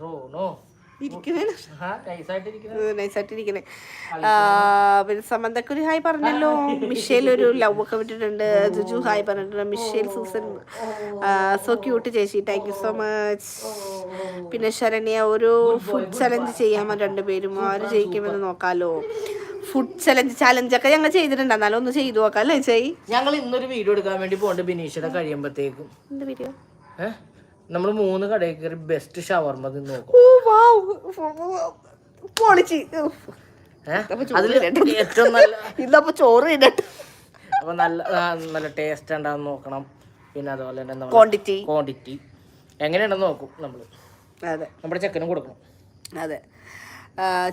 Rono പിന്നെ സമന്തക്കുരി hi പറഞ്ഞല്ലോ. മിഷേൽ ഒരു ലവ് ഒക്കെ വിട്ടിട്ടുണ്ട്. ജുജു ഹായ് പറഞ്ഞിട്ടുണ്ട്. മിഷേൽ സൂസൻ സോ ക്യൂട്ട് ചേച്ചി. താങ്ക് യു സോ മച്ച് പിന്നെ ശരണ്യ ഒരു ഫുഡ് ചലഞ്ച് ചെയ്യാമോ രണ്ടുപേരും ആര് ജയിക്കുമെന്ന് നോക്കാലോ. ഫുഡ് ചലഞ്ച് ചലഞ്ച് ഒക്കെ ഞങ്ങൾ ചെയ്തിട്ടുണ്ട്. എന്നാലും ഒന്ന് ചെയ്തു നോക്കാം അല്ലേ ചേച്ചി? ഞങ്ങൾ ഇന്നൊരു വീഡിയോ എടുക്കാൻ വേണ്ടി പോകണ്ട് ബിനീഷയുടെ കഴിയുമ്പോഴത്തേക്കും എന്താ വീഡിയോ ഏഹ് നമ്മൾ മൂന്ന് കടയിൽ കയറി ബെസ്റ്റ് ഷവർമ തിന്ന് നോക്കും. അതിൽ ഏറ്റവും നല്ല ചോറ് അപ്പൊ നല്ല നല്ല ടേസ്റ്റ് ഉണ്ടാകുന്ന നോക്കണം. പിന്നെ അതുപോലെ തന്നെ ക്വാണ്ടിറ്റി ക്വാണ്ടിറ്റി എങ്ങനെയുണ്ടെന്ന് നോക്കും നമ്മൾ അതെ. നമ്മുടെ ചെക്കനും കൊടുക്കണം. അതെ.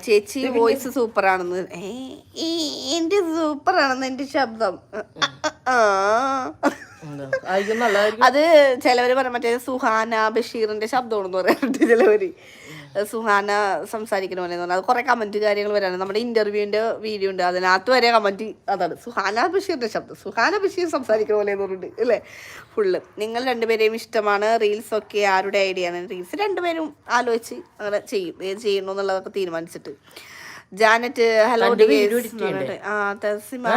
ചേച്ചി വോയിസ് സൂപ്പർ ആണെന്ന് എന്റെ സൂപ്പർ ആണെന്ന് എന്റെ ശബ്ദം. ആ. അത് ചിലവര് പറഞ്ഞ മറ്റേ സുഹാന ബഷീറിന്റെ ശബ്ദമാണെന്ന് പറയാറുണ്ട് ചിലവര്. സുഹാന സംസാരിക്കുന്ന പോലെ അത് കുറെ കമന്റ് കാര്യങ്ങൾ വരാണ് നമ്മുടെ ഇന്റർവ്യൂവിന്റെ വീഡിയോ ഉണ്ട്. അതിനകത്ത് വരെ കമന്റ് അതാണ്. സുഹാന ബഷീറിന്റെ ശബ്ദം. സുഹാന ബഷീർ സംസാരിക്കുന്ന പോലെ എന്ന് പറഞ്ഞിട്ടുണ്ട് അല്ലേ? ഫുള്ള് നിങ്ങൾ രണ്ടുപേരെയും ഇഷ്ടമാണ്. റീൽസ് ഒക്കെ ആരുടെ ഐഡിയ ആണ്? റീൽസ് രണ്ടുപേരും ആലോചിച്ച് അങ്ങനെ ചെയ്യും. ഏത് ചെയ്യണോ എന്നുള്ളതൊക്കെ തീരുമാനിച്ചിട്ട്. ജാനറ്റ് ഹലോ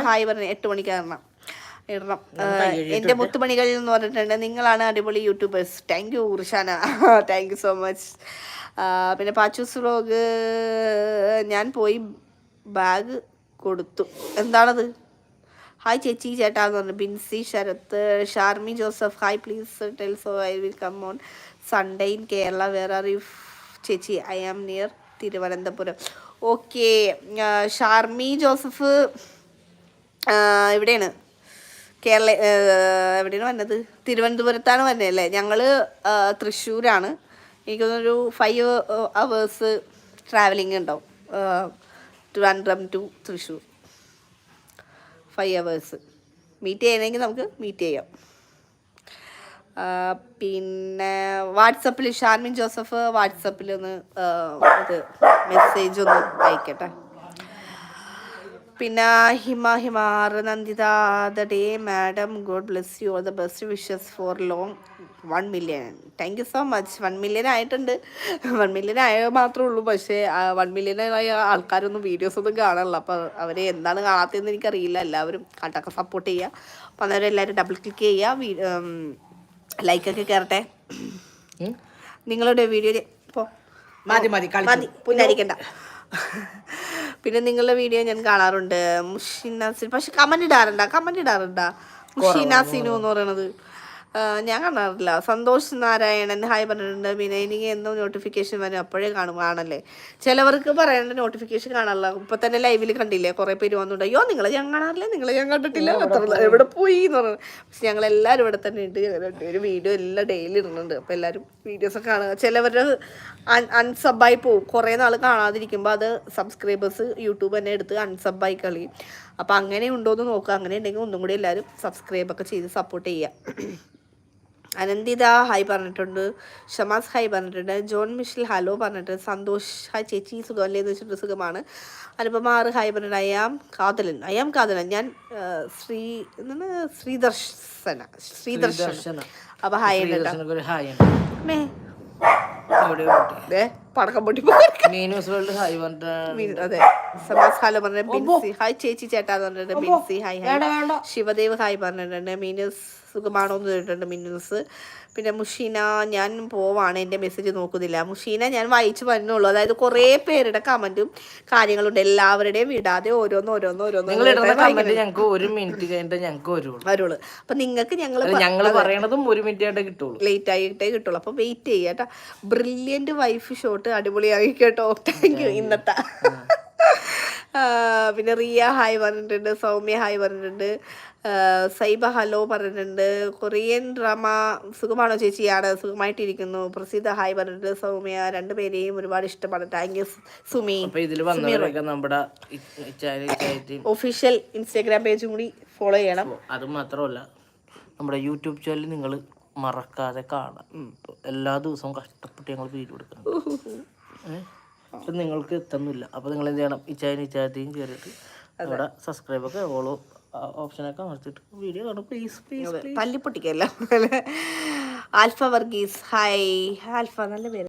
ഹായ് പറഞ്ഞു എട്ട് മണിക്ക് ഇറങ്ങണം ഇടണം. എന്റെ മുത്തുമണികളിൽ എന്ന് പറഞ്ഞിട്ടുണ്ട് നിങ്ങളാണ് അടിപൊളി YouTubers thank you Urshana. Thank you so much പിന്നെ പാച്ചൂസ് വ്ലോഗ് ഞാൻ പോയി ബാഗ് കൊടുത്തു. എന്താണത്? ഹായ് ചേച്ചി ചേട്ടാ എന്ന് പറഞ്ഞു. Binsi Sarath Sharmi Joseph. Hi please tell so I will come on Sunday in Kerala where are you ചേച്ചി? I am near Thiruvananthapuram okay Sharmi Joseph ഇവിടെയാണ്. കേരള എവിടെയാണ് വന്നത്? തിരുവനന്തപുരത്താണ് വന്നത് അല്ലേ? ഞങ്ങൾ തൃശ്ശൂരാണ്. എനിക്കൊന്നൊരു ഫൈവ് അവേഴ്സ് ട്രാവലിംഗ് ഉണ്ടാവും. Trivandrum to Thrissur. Five hours meet ചെയ്യണമെങ്കിൽ നമുക്ക് മീറ്റ് ചെയ്യാം. പിന്നെ വാട്സപ്പിൽ ഷാർമിൻ ജോസഫ് വാട്സപ്പിൽ ഒന്ന് ഇത് മെസ്സേജ് ഒന്ന് അയക്കട്ടെ. പിന്നെ Hima ഹിമാർ Nanditha the day madam God bless you all the best wishes for long one million. Thank you so much one million ആയിട്ടുണ്ട്. വൺ മില്യൺ ആയ മാത്രമേ ഉള്ളൂ. പക്ഷേ വൺ മില്യൺ ആയ ആൾക്കാരൊന്നും വീഡിയോസ് ഒന്നും കാണാനില്ല അപ്പോൾ അവരെ എന്താണ് കാണാത്തതെന്ന് എനിക്കറിയില്ല. എല്ലാവരും കണ്ടൊക്കെ സപ്പോർട്ട് ചെയ്യുക അപ്പോൾ അന്നേരം എല്ലാവരും ഡബിൾ ക്ലിക്ക് ചെയ്യുക ലൈക്കൊക്കെ കയറട്ടെ? നിങ്ങളുടെ വീഡിയോ പോ. മതി മതി മതി പുല്ലാരിക്കണ്ട പിന്നെ നിങ്ങളുടെ വീഡിയോ ഞാൻ കാണാറുണ്ട്. മുഷിനാസിൻ പക്ഷെ കമന്റ് ഇടാറുണ്ടാ? കമന്റ് ഇടാറുണ്ടാ? മുഷിനാസിനു എന്ന് പറയണത് ഞാൻ കാണാറില്ല സന്തോഷ് നാരായണൻ ഹായ് പറഞ്ഞിട്ടുണ്ട്. പിന്നെ എനിക്ക് എന്തോ നോട്ടിഫിക്കേഷൻ വരും. അപ്പോഴേ കാണും കാണല്ലേ ചിലവർക്ക് പറയേണ്ട നോട്ടിഫിക്കേഷൻ കാണാറില്ല. ഇപ്പൊ തന്നെ ലൈവിൽ കണ്ടില്ലേ? കുറെ പേര് വന്നിട്ടുണ്ട്. അയ്യോ നിങ്ങളെ ഞാൻ കാണാറില്ല നിങ്ങളെ ഞാൻ കണ്ടിട്ടില്ല? അത്ര എവിടെ പോയി? എന്ന് പറഞ്ഞു. പക്ഷെ ഞങ്ങൾ എല്ലാവരും ഇവിടെ തന്നെ ഉണ്ട്. ഒരു വീഡിയോ എല്ലാം ഡെയിലി ഇടുന്നുണ്ട്. അപ്പോൾ എല്ലാവരും വീഡിയോസ് കാണുക. ചിലവർ അൺസബായി പോകും. കുറേ നാൾ കാണാതിരിക്കുമ്പോൾ അത് സബ്സ്ക്രൈബേഴ്സ് യൂട്യൂബ് തന്നെ എടുത്ത് അൺസബായി കളയും. അപ്പോൾ അങ്ങനെ ഉണ്ടോ എന്ന് നോക്കുക അങ്ങനെ ഉണ്ടെങ്കിൽ ഒന്നും കൂടി എല്ലാവരും സബ്സ്ക്രൈബ് ഒക്കെ ചെയ്ത് സപ്പോർട്ട് ചെയ്യുക അനന്തിത ഹായ് പറഞ്ഞിട്ടുണ്ട്. ഷമാസ് ഹായ് പറഞ്ഞിട്ടുണ്ട്. ജോൺ മിഷൽ ഹലോ പറഞ്ഞിട്ടുണ്ട്. സന്തോഷ് ഹായ് ചേച്ചി സുഖമല്ലേ എന്ന് വെച്ചിട്ട് സുഖമാണ്. അനുപമാറ് ഹായ് പറഞ്ഞിട്ട് അയാം കാതലൻ. അയാം കാതലൻ. ഞാൻ ശ്രീ എന്താണ്? ശ്രീദർശന. ശ്രീദർശന. ദർശന അപ്പോൾ ഹായ് ഹായ് പടക്കം പൊട്ടി അതെ. സമാസ് ഹാലോ ബിൻസി. ഹായ് ചേച്ചി ചേട്ടാ എന്ന് പറഞ്ഞിട്ടുണ്ട് Binsy. Hi hi. Shivadev hi പറഞ്ഞിട്ടുണ്ട് മീനസ് സുഖമാണോ എന്ന് ചോദിച്ചിട്ടുണ്ട് മിന്നൂസ് പിന്നെ മുഷീന ഞാൻ പോവാണ് എന്റെ മെസ്സേജ് നോക്കുന്നില്ല. മുഷീന ഞാൻ വായിച്ചു വരുന്നുള്ളൂ അതായത് കുറേ പേരുടെ കമന്റും കാര്യങ്ങളുണ്ട്. എല്ലാവരുടെയും വിടാതെ ഓരോന്ന് ഓരോന്ന് ഓരോന്ന് ഞങ്ങൾക്ക് ഒരു മിനിറ്റ് കഴിഞ്ഞിട്ട് ഞങ്ങൾക്ക് വരുള്ളൂ. അപ്പൊ നിങ്ങൾക്ക് ഞങ്ങൾ ഞങ്ങൾ പറയണതും ഒരു മിനിറ്റ് ആയിട്ട് കിട്ടുള്ളൂ. ലേറ്റ് ആയിട്ടേ കിട്ടുള്ളൂ. അപ്പൊ വെയിറ്റ് ചെയ്യുക കേട്ടോ. ബ്രില്യന്റ് വൈഫ് ഷോട്ട് അടിപൊളിയായി കേട്ടോ. താങ്ക് യു ഇന്നത്തെ. പിന്നെ റിയ ഹായ് പറഞ്ഞിട്ടുണ്ട് സൗമ്യ ഹായ് പറഞ്ഞിട്ടുണ്ട് സൈബ ഹലോ പറഞ്ഞിട്ടുണ്ട് കൊറിയൻ ഡ്രാമ സുഖമാണോ ചേച്ചിയാണ് സുഖമായിട്ടിരിക്കുന്നു. പ്രസിദ്ധ ഹായ് പറഞ്ഞിട്ടുണ്ട് സൗമ്യ രണ്ടുപേരെയും ഒരുപാട് ഇഷ്ടമാണ്. Thank you Sumi. നമ്മുടെ ഒഫീഷ്യൽ ഇൻസ്റ്റാഗ്രാം പേജും കൂടി ഫോളോ ചെയ്യണം. അത് മാത്രമല്ല നമ്മുടെ യൂട്യൂബ് ചാനൽ നിങ്ങൾ മറക്കാതെ കാണാം എല്ലാ ദിവസവും കഷ്ടപ്പെട്ട് ഞങ്ങൾ വീഡിയോ കൊടുക്കണം അപ്പം നിങ്ങൾക്ക് എത്തുന്നില്ല അപ്പോൾ നിങ്ങൾ എന്ത് ചെയ്യണം? ഇച്ചായനും ഇച്ചായത്തെയും കയറിയിട്ട് അവിടെ സബ്സ്ക്രൈബ് ഒക്കെ ഓളോ ഓപ്ഷനൊക്കെ അമർത്തിട്ട് വീഡിയോ കാണും. പ്ലീസ് പ്ലീസ് തല്ലിപ്പൊട്ടിക്കല്ല? ആൽഫ വർഗീസ്. ഹായ് ആൽഫ നല്ല പേര്.